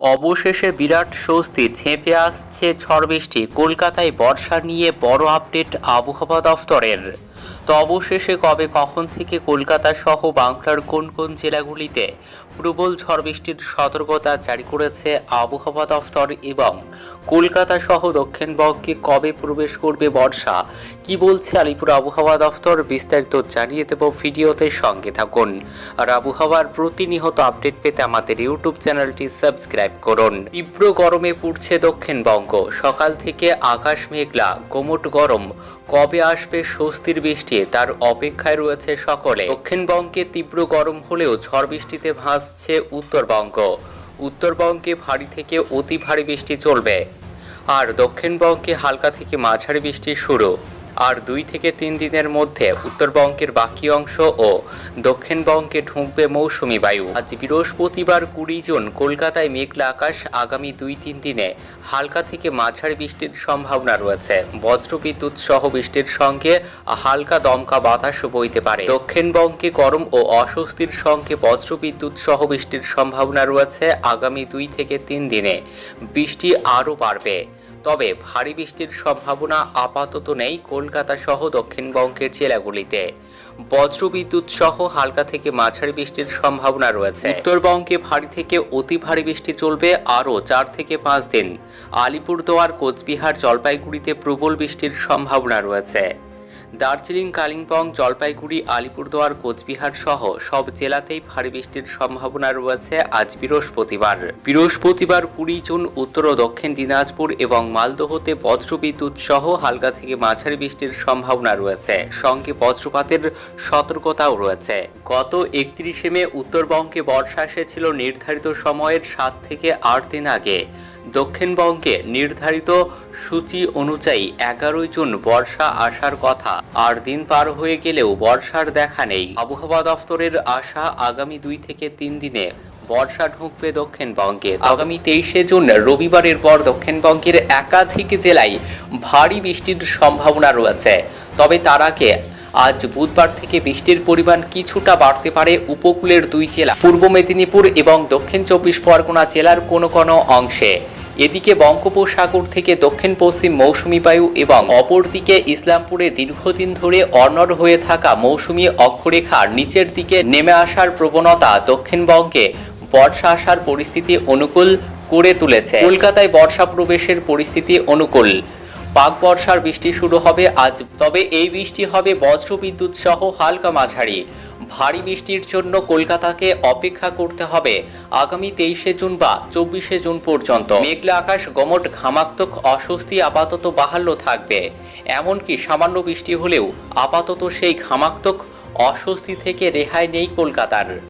অবশেষে বিরাট স্বস্তি ছেঁপে আসছে ঝড় বৃষ্টি কলকাতায় বর্ষা নিয়ে বড় আপডেট আবহাওয়া দফতরের। তো অবশেষে কবে, কখন থেকে কলকাতা সহ বাংলার কোন কোন জেলাগুলিতে প্রবল ঝড় বৃষ্টির সতর্কতা জারি করেছে আবহাওয়া দফতর এবং কলকাতা সহ দক্ষিণবঙ্গে কবে প্রবেশ করবে বর্ষা? কি বলছে আলিপুর আবহাওয়া দফতর? বিস্তারিত জানিয়ে দেব ভিডিওতে সঙ্গে থাকুন। আর আবহাওয়ার প্রতিনিয়ত আপডেট পেতে আমাদের ইউটিউব চ্যানেলটি সাবস্ক্রাইব করুন। তীব্র গরমে পুড়ছে দক্ষিণবঙ্গ। সকাল থেকে আকাশ মেঘলা কোমট গরম। কবে আসবে স্বস্তির বৃষ্টি? তার অপেক্ষায় রয়েছে সকলে। দক্ষিণবঙ্গে তীব্র গরম হলেও ঝড় বৃষ্টিতে ভাসছে উত্তরবঙ্গ। উত্তরবঙ্গে ভারী থেকে অতি ভারী বৃষ্টি চলবে। আর দক্ষিণবঙ্গে হালকা থেকে মাঝারি বৃষ্টি শুরু। আর দুই থেকে তিন দিনের মধ্যে উত্তরবঙ্গের বাকি অংশ ও দক্ষিণবঙ্গে ঢুকবে মৌসুমি বায়ু। আজ বৃহস্পতিবার কুড়ি জুন কলকাতায় মেঘলা আকাশ, আগামী দুই তিন দিনে হালকা থেকে মাঝারি বৃষ্টির সম্ভাবনা রয়েছে। বজ্রবিদ্যুৎ সহ বৃষ্টির সঙ্গে হালকা দমকা বাতাসও বইতে পারে। দক্ষিণবঙ্গে গরম ও অস্বস্তির সঙ্গে বজ্রবিদ্যুৎ সহ বৃষ্টির সম্ভাবনা রয়েছে। আগামী দুই থেকে তিন দিনে বৃষ্টি আরও বাড়বে। তবে ভারী বৃষ্টির সম্ভাবনা আপাতত নেই কলকাতা সহ দক্ষিণবঙ্গের জেলাগুলিতে। বজ্রবিদ্যুৎ সহ হালকা থেকে মাঝারি বৃষ্টির সম্ভাবনা রয়েছে। উত্তরবঙ্গে ভারী থেকে অতি ভারী বৃষ্টি চলবে আরও চার থেকে পাঁচ দিন। আলিপুরদুয়ার, কোচবিহার, জলপাইগুড়িতে প্রবল বৃষ্টির সম্ভাবনা রয়েছে। দার্জিলিং, কালিম্পং, জলপাইগুড়ি, আলিপুরদুয়ার, কোচবিহার সহ সব জেলাতেই ভারী বৃষ্টির সম্ভাবনা রয়েছে আজ বৃহস্পতিবার। বৃহস্পতিবার কুড়ি জুন, উত্তর ও দক্ষিণ দিনাজপুর এবং মালদহতে বজ্রবিদ্যুৎ সহ হালকা থেকে মাঝারি বৃষ্টির সম্ভাবনা রয়েছে। সঙ্গে বজ্রপাতের সতর্কতাও রয়েছে। গত একত্রিশে মে উত্তরবঙ্গে বর্ষা এসেছিল নির্ধারিত সময়ের সাত থেকে আট দিন আগে। দক্ষিণবঙ্গে নির্ধারিত সূচি অনুযায়ী এগারোই জুন বর্ষা আসার কথা। আর দিন পার হয়ে গেলেও বর্ষার দেখা নেই। আবহাওয়া দফতরের আশা আগামী দুই থেকে তিন দিনে বর্ষা ঢুকবে দক্ষিণবঙ্গে। আগামী তেইশে জুন রবিবারের পর দক্ষিণবঙ্গের একাধিক জেলায় ভারী বৃষ্টির সম্ভাবনা রয়েছে। তবে তার আগে আজ বুধবার থেকে বৃষ্টির পরিমাণ কিছুটা বাড়তে পারে উপকূলের দুই জেলা। পূর্ব মেদিনীপুর এবং দক্ষিণ চব্বিশ পরগনা জেলার কোনো কোনো অংশে। এদিকে বঙ্গোপসাগর থেকে দক্ষিণ পশ্চিম মৌসুমি বায়ু এবং অপরদিকে ইসলামপুরে দীর্ঘদিন ধরে অনড় হয়ে থাকা মৌসুমি অক্ষরেখার নিচের দিকে নেমে আসার প্রবণতা দক্ষিণবঙ্গে বর্ষা আসার পরিস্থিতি অনুকূল করে তুলেছে। কলকাতায় বর্ষা প্রবেশের পরিস্থিতি অনুকূল। পাক বর্ষার বৃষ্টি শুরু হবে আজ, তবে এই বৃষ্টি হবে বজ্রবিদ্যুৎ সহ হালকা মাঝারি। ভারী বৃষ্টির জন্য কলকাতাকে অপেক্ষা করতে হবে আগামী তেইশে জুন বা চব্বিশে জুন পর্যন্ত। মেঘলা আকাশ, গমট ঘামাত্মক অস্বস্তি আপাতত বাহাল্য থাকবে। এমনকি সামান্য বৃষ্টি হলেও আপাতত সেই ঘামাত্মক অস্বস্তি থেকে রেহাই নেই কলকাতার।